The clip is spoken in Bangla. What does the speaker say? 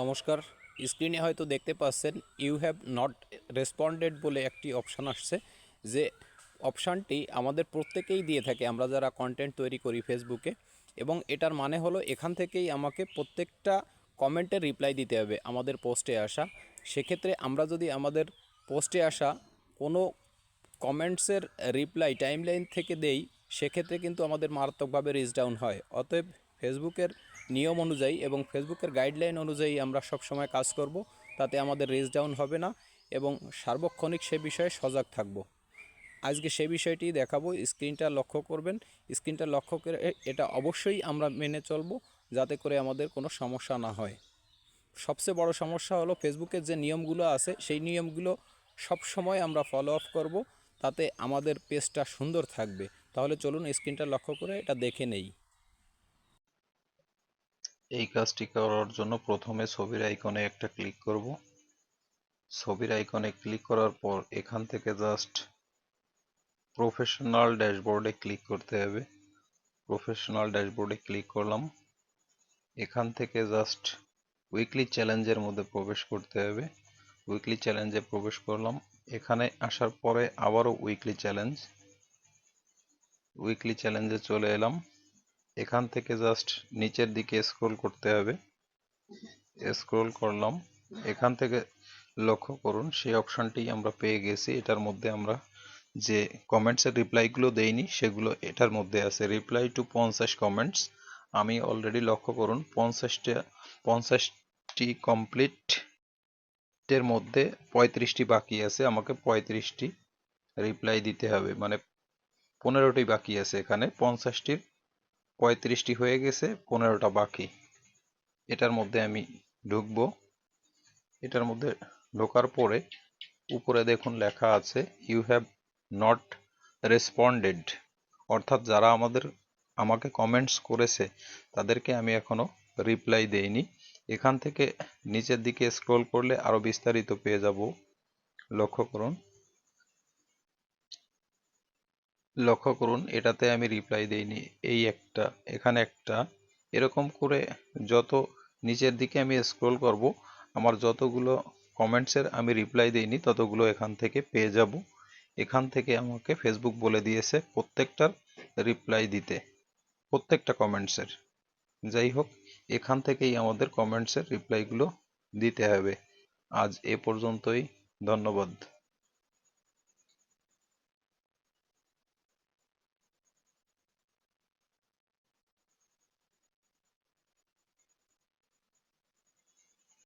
নমস্কার। স্ক্রিনে হয়তো দেখতে পাচ্ছেন ইউ হ্যাভ নট রেসপন্ডেড বলে একটি অপশান আসছে, যে অপশানটি আমাদের প্রত্যেকেই দিয়ে থাকে, আমরা যারা কন্টেন্ট তৈরি করি ফেসবুকে এবং এটার মানে হলো, এখান থেকেই আমাকে প্রত্যেকটা কমেন্টের রিপ্লাই দিতে হবে আমাদের পোস্টে আসা। সেক্ষেত্রে আমরা যদি আমাদের পোস্টে আসা কোনো কমেন্টসের রিপ্লাই টাইমলাইন থেকে দেই, সেক্ষেত্রে কিন্তু আমাদের মারাত্মকভাবে রিচ ডাউন হয়। অতএব ফেসবুকের নিয়ম অনুযায়ী এবং ফেসবুকের গাইডলাইন অনুযায়ী আমরা সবসময় কাজ করব, তাতে আমাদের রিচ ডাউন হবে না এবং সার্বক্ষণিক সে বিষয়ে সজাগ থাকব। আজকে সে বিষয়টি দেখাবো, স্ক্রিনটা লক্ষ্য করবেন। স্ক্রিনটা লক্ষ্য করে এটা অবশ্যই আমরা মেনে চলব, যাতে করে আমাদের কোনো সমস্যা না হয়। সবচেয়ে বড় সমস্যা হলো ফেসবুকের যে নিয়মগুলো আছে, সেই নিয়মগুলো সব সময় আমরা ফলো আপ করব, তাতে আমাদের পেজটা সুন্দর থাকবে। তাহলে চলুন স্ক্রিনটা লক্ষ্য করে এটা দেখে নেই। এই কাজটি করার জন্য প্রথমে ছবির আইকনে একটা ক্লিক করব। ছবির আইকনে ক্লিক করার পর এখান থেকে জাস্ট প্রফেশনাল ড্যাশবোর্ডে ক্লিক করতে হবে। প্রফেশনাল ড্যাশবোর্ডে ক্লিক করলাম। এখান থেকে জাস্ট উইকলি চ্যালেঞ্জের মধ্যে প্রবেশ করতে হবে। উইকলি চ্যালেঞ্জে প্রবেশ করলাম। এখানে আসার পরে আবারও উইকলি চ্যালেঞ্জ উইকলি চ্যালেঞ্জে চলে এলাম। এখান থেকে জাস্ট নিচের দিকে স্ক্রোল করতে হবে। স্ক্রোল করলাম। এখান থেকে লক্ষ্য করুন, সেই অপশনটি আমরা পেয়ে গেছি। এটার মধ্যে আমরা যে কমেন্টসের রিপ্লাইগুলো দেইনি, সেগুলো এটার মধ্যে আছে। রিপ্লাই টু পঞ্চাশ কমেন্টস আমি অলরেডি লক্ষ্য করুন, পঞ্চাশটা, পঞ্চাশটি কমপ্লিট এর মধ্যে পঁয়ত্রিশটি বাকি আছে। আমাকে পঁয়ত্রিশটি রিপ্লাই দিতে হবে। মানে পনেরোটি বাকি আছে এখানে। পঞ্চাশটির পঁয়ত্রিশটি হয়ে গেছে, পনেরোটা বাকি। এটার মধ্যে আমি ঢুকবো। এটার মধ্যে ঢোকার পরে উপরে দেখুন লেখা আছে ইউ হ্যাভ নট রেসপন্ডেড অর্থাৎ যারা আমাদের, আমাকে কমেন্টস করেছে, তাদেরকে আমি এখনও রিপ্লাই দেইনি। এখান থেকে নিচের দিকে স্ক্রোল করলে আরও বিস্তারিত পেয়ে যাব। লক্ষ্য করুন লক্ষ্য করুন, এটাতে আমি রিপ্লাই দেইনি, এই একটা, এখানে একটা। এরকম করে যত নিচের দিকে আমি স্ক্রোল করব, আমার যতগুলো কমেন্টসের আমি রিপ্লাই দেইনি, ততগুলো এখান থেকে পেয়ে যাব। এখান থেকে আমাকে ফেসবুক বলে দিয়েছে প্রত্যেকটার রিপ্লাই দিতে, প্রত্যেকটা কমেন্টসের যাই হোক, এখান থেকেই আমাদের কমেন্টসের রিপ্লাইগুলো দিতে হবে। আজ এ পর্যন্তই, ধন্যবাদ।